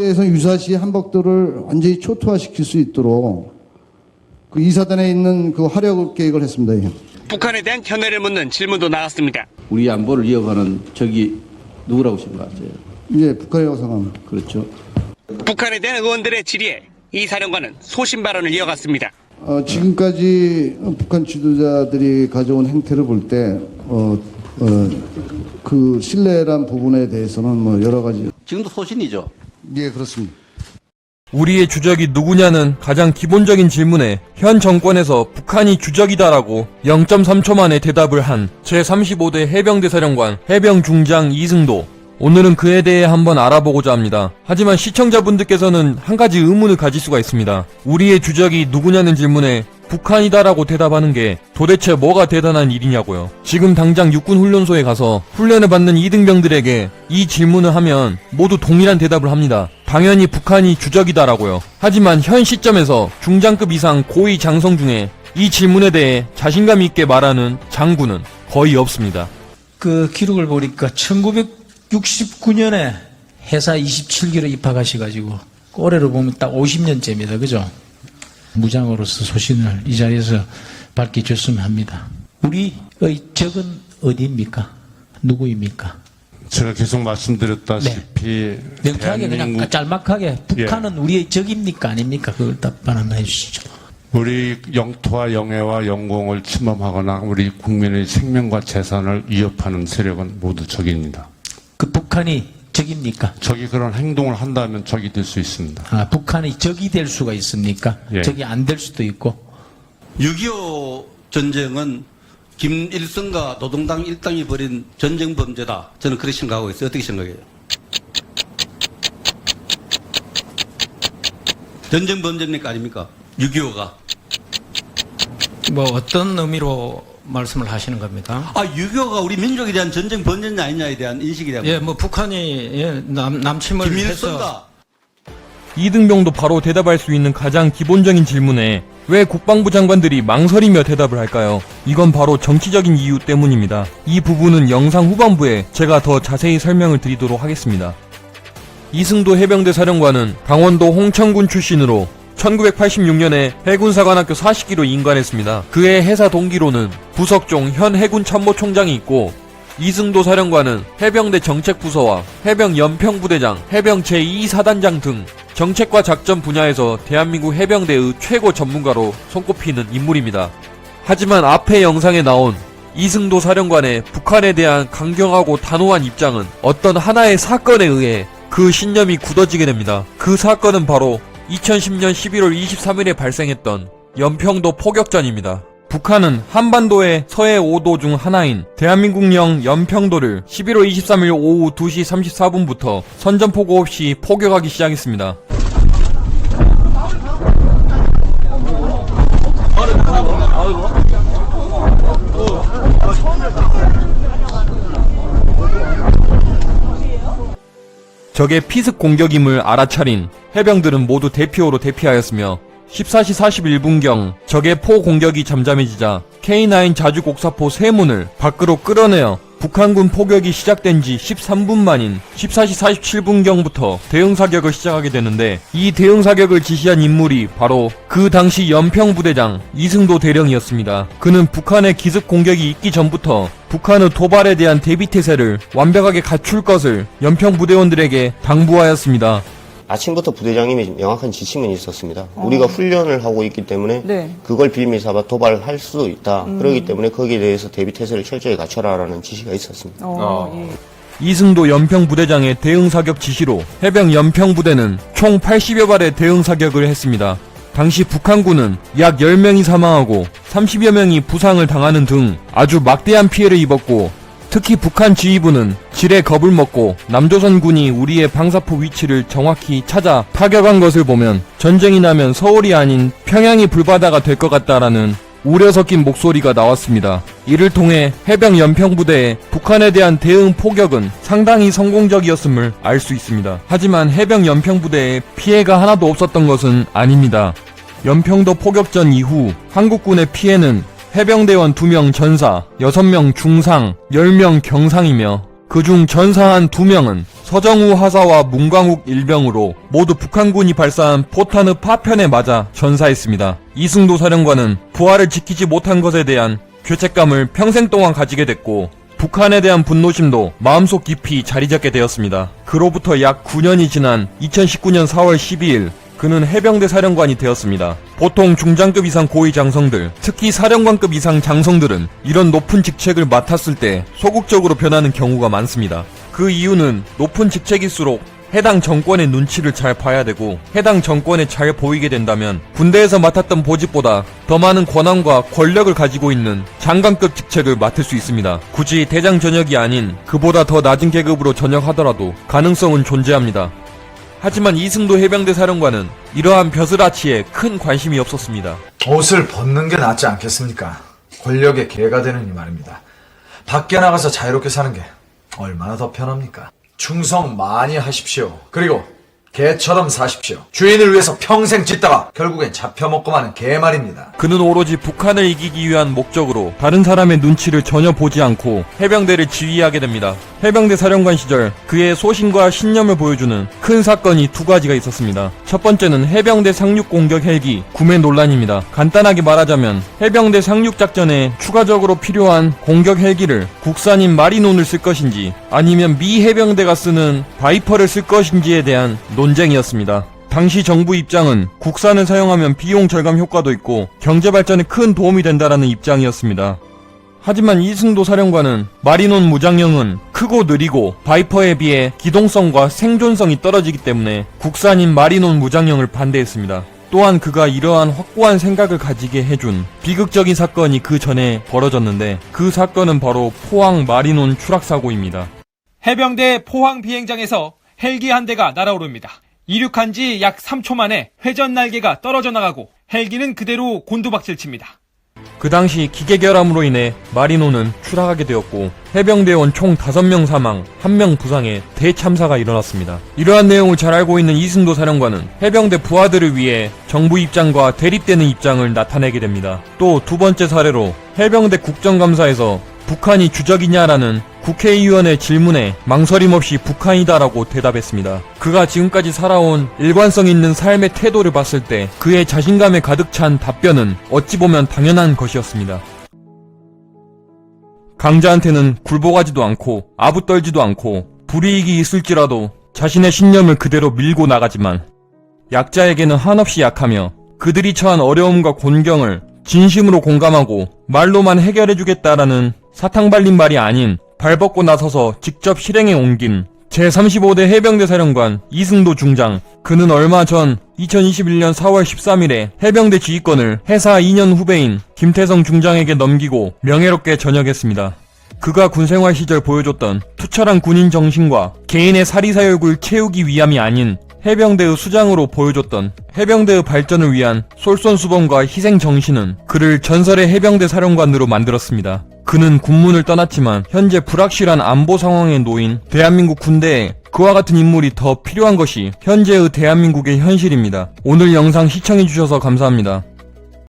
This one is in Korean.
에서 유사시 한복들을 완전히 초토화시킬 수 있도록 그 이사단에 있는 그 화력 계획을 했습니다. 예. 북한에 대한 견해를 묻는 질문도 나왔습니다. 우리 안보를 이어가는 적이 누구라고 생각하세요? 이제 북한이라고 생각합니다. 그렇죠. 북한에 대한 의원들의 질의에 이 사령관은 소신 발언을 이어갔습니다. 어, 지금까지 북한 지도자들이 가져온 행태를 볼 때, 어, 어, 그 신뢰란 부분에 대해서는 뭐 여러 가지. 지금도 소신이죠. 예, 그렇습니다. 우리의 주적이 누구냐는 가장 기본적인 질문에 현 정권에서 북한이 주적이다라고 0.3초 만에 대답을 한 제35대 해병대 사령관 해병중장 이승도. 오늘은 그에 대해 한번 알아보고자 합니다. 하지만 시청자분들께서는 한 가지 의문을 가질 수가 있습니다. 우리의 주적이 누구냐는 질문에 북한이다라고 대답하는 게 도대체 뭐가 대단한 일이냐고요. 지금 당장 육군 훈련소에 가서 훈련을 받는 이등병들에게 이 질문을 하면 모두 동일한 대답을 합니다. 당연히 북한이 주적이다라고요. 하지만 현 시점에서 중장급 이상 고위 장성 중에 이 질문에 대해 자신감 있게 말하는 장군은 거의 없습니다. 그 기록을 보니까 1969년에 해사 27기로 입학하셔가지고 올해로 보면 딱 50년째입니다. 그죠? 무장으로서 소신을 이 자리에서 밝혀줬으면 합니다. 우리의 적은 어디입니까? 누구입니까? 제가 계속 말씀드렸다시피 명쾌하게 그냥 대한민국 짤막하게 북한은 우리의 적입니까? 아닙니까? 그걸 답변 한번 해주시죠. 우리 영토와 영해와 영공을 침범하거나 우리 국민의 생명과 재산을 위협하는 세력은 모두 적입니다. 그 북한이 적입니까? 적이 그런 행동을 한다면 적이 될 수 있습니다. 아, 북한이 적이 될 수가 있습니까? 예. 적이 안 될 수도 있고. 6.25 전쟁은 김일성과 노동당 일당이 벌인 전쟁 범죄다. 저는 그렇게 생각하고 있어요. 어떻게 생각해요? 전쟁 범죄입니까? 아닙니까? 6.25가. 뭐 어떤 의미로 말씀을 하시는 겁니까? 아, 6.25가 우리 민족에 대한 전쟁 범죄냐 아니냐에 대한 대한. 예, 뭐 북한이 예, 남, 남침을 해서 이등병도 바로 대답할 수 있는 가장 기본적인 질문에 왜 국방부 장관들이 망설이며 대답을 할까요? 이건 바로 정치적인 이유 때문입니다. 이 부분은 영상 후반부에 제가 더 자세히 설명을 드리도록 하겠습니다. 이승도 해병대 사령관은 강원도 홍천군 출신으로 1986년에 해군사관학교 40기로 인관했습니다. 그의 해사 동기로는 부석종 현 해군 참모총장이 있고 이승도 사령관은 해병대 정책부서와 해병 연평부대장, 해병 제2사단장 등 정책과 작전 분야에서 대한민국 해병대의 최고 전문가로 손꼽히는 인물입니다. 하지만 앞의 영상에 나온 이승도 사령관의 북한에 대한 강경하고 단호한 입장은 어떤 하나의 사건에 의해 그 신념이 굳어지게 됩니다. 그 사건은 바로 2010년 11월 23일에 발생했던 연평도 포격전입니다. 북한은 한반도의 서해 5도 중 하나인 대한민국령 연평도를 11월 23일 오후 2시 34분부터 선전포고 없이 포격하기 시작했습니다. 적의 피습 공격임을 알아차린 해병들은 모두 대피호로 대피하였으며 14시 41분경 적의 포 공격이 잠잠해지자 K9 자주곡사포 세 문을 밖으로 끌어내어 북한군 포격이 시작된 지 13분 만인 14시 47분경부터 대응 사격을 시작하게 되는데 이 대응 사격을 지시한 인물이 바로 그 당시 연평부대장 이승도 대령이었습니다. 그는 북한의 기습 공격이 있기 전부터 북한의 도발에 대한 대비 태세를 완벽하게 갖출 것을 연평 부대원들에게 당부하였습니다. 아침부터 부대장님이 명확한 지침은 있었습니다. 우리가 훈련을 하고 있기 때문에 네. 그걸 빌미 삼아 도발할 수도 있다. 그렇기 때문에 거기에 대해서 대비 태세를 철저히 갖춰라라는 지시가 있었습니다. 어, 예. 이승도 연평부대장의 대응 사격 지시로 해병 연평부대는 총 80여 발의 대응 사격을 했습니다. 당시 북한군은 약 10명이 사망하고 30여 명이 부상을 당하는 등 아주 막대한 피해를 입었고 특히 북한 지휘부는 질에 겁을 먹고 남조선군이 우리의 방사포 위치를 정확히 찾아 타격한 것을 보면 전쟁이 나면 서울이 아닌 평양이 불바다가 될 것 같다라는 우려 섞인 목소리가 나왔습니다. 이를 통해 해병 연평부대의 북한에 대한 대응 포격은 상당히 성공적이었음을 알 수 있습니다. 하지만 해병 연평부대에 피해가 하나도 없었던 것은 아닙니다. 연평도 포격전 이후 한국군의 피해는 해병대원 2명 전사, 6명 중상, 10명 경상이며 그중 전사한 두 명은 서정우 하사와 문광욱 일병으로 모두 북한군이 발사한 포탄의 파편에 맞아 전사했습니다. 이승도 사령관은 부하를 지키지 못한 것에 대한 죄책감을 평생 동안 가지게 됐고 북한에 대한 분노심도 마음속 깊이 자리 잡게 되었습니다. 그로부터 약 9년이 지난 2019년 4월 12일 그는 해병대 사령관이 되었습니다. 보통 중장급 이상 고위 장성들, 특히 사령관급 이상 장성들은 이런 높은 직책을 맡았을 때 소극적으로 변하는 경우가 많습니다. 그 이유는 높은 직책일수록 해당 정권의 눈치를 잘 봐야 되고 해당 정권에 잘 보이게 된다면 군대에서 맡았던 보직보다 더 많은 권한과 권력을 가지고 있는 장관급 직책을 맡을 수 있습니다. 굳이 대장 전역이 아닌 그보다 더 낮은 계급으로 전역하더라도 가능성은 존재합니다. 하지만 이승도 해병대 사령관은 이러한 벼슬아치에 큰 관심이 없었습니다. 옷을 벗는 게 낫지 않겠습니까? 권력의 개가 되는 이 말입니다. 밖에 나가서 자유롭게 사는 게 얼마나 더 편합니까? 충성 많이 하십시오. 그리고 개처럼 사십시오. 주인을 위해서 평생 짓다가 결국엔 잡혀먹고 마는 개 말입니다. 그는 오로지 북한을 이기기 위한 목적으로 다른 사람의 눈치를 전혀 보지 않고 해병대를 지휘하게 됩니다. 해병대 사령관 시절 그의 소신과 신념을 보여주는 큰 사건이 두 가지가 있었습니다. 첫 번째는 해병대 상륙 공격 헬기 구매 논란입니다. 간단하게 말하자면 해병대 상륙 작전에 추가적으로 필요한 공격 헬기를 국산인 마리논을 쓸 것인지 아니면 미 해병대가 쓰는 바이퍼를 쓸 것인지에 대한 논쟁이었습니다. 당시 정부 입장은 국산을 사용하면 비용 절감 효과도 있고 경제 발전에 큰 도움이 된다라는 입장이었습니다. 하지만 이승도 사령관은 마리논 무장형은 크고 느리고 바이퍼에 비해 기동성과 생존성이 떨어지기 때문에 국산인 마리논 무장형을 반대했습니다. 또한 그가 이러한 확고한 생각을 가지게 해준 비극적인 사건이 그 전에 벌어졌는데 그 사건은 바로 포항 마리논 추락 사고입니다. 해병대 포항 비행장에서 헬기 한 대가 날아오릅니다. 이륙한 지 약 3초 만에 회전 날개가 떨어져 나가고 헬기는 그대로 곤두박질 칩니다. 그 당시 기계 결함으로 인해 마리노는 추락하게 되었고 해병대원 총 5명 사망, 1명 부상의 대참사가 일어났습니다. 이러한 내용을 잘 알고 있는 이승도 사령관은 해병대 부하들을 위해 정부 입장과 대립되는 입장을 나타내게 됩니다. 또 두 번째 사례로 해병대 국정감사에서 북한이 주적이냐라는 국회의원의 질문에 망설임 없이 북한이다라고 대답했습니다. 그가 지금까지 살아온 일관성 있는 삶의 태도를 봤을 때 그의 자신감에 가득 찬 답변은 어찌 보면 당연한 것이었습니다. 강자한테는 굴복하지도 않고 아부 떨지도 않고 불이익이 있을지라도 자신의 신념을 그대로 밀고 나가지만 약자에게는 한없이 약하며 그들이 처한 어려움과 곤경을 진심으로 공감하고 말로만 해결해주겠다라는 사탕 발린 말이 아닌 발벗고 나서서 직접 실행에 옮긴 제35대 해병대 사령관 이승도 중장. 그는 얼마 전 2021년 4월 13일에 해병대 지휘권을 해사 2년 후배인 김태성 중장에게 넘기고 명예롭게 전역했습니다. 그가 군생활 시절 보여줬던 투철한 군인 정신과 개인의 사리사욕을 채우기 위함이 아닌 해병대의 수장으로 보여줬던 해병대의 발전을 위한 솔선수범과 희생 정신은 그를 전설의 해병대 사령관으로 만들었습니다. 그는 군문을 떠났지만 현재 불확실한 안보 상황에 놓인 대한민국 군대에 그와 같은 인물이 더 필요한 것이 현재의 대한민국의 현실입니다. 오늘 영상 시청해주셔서 감사합니다.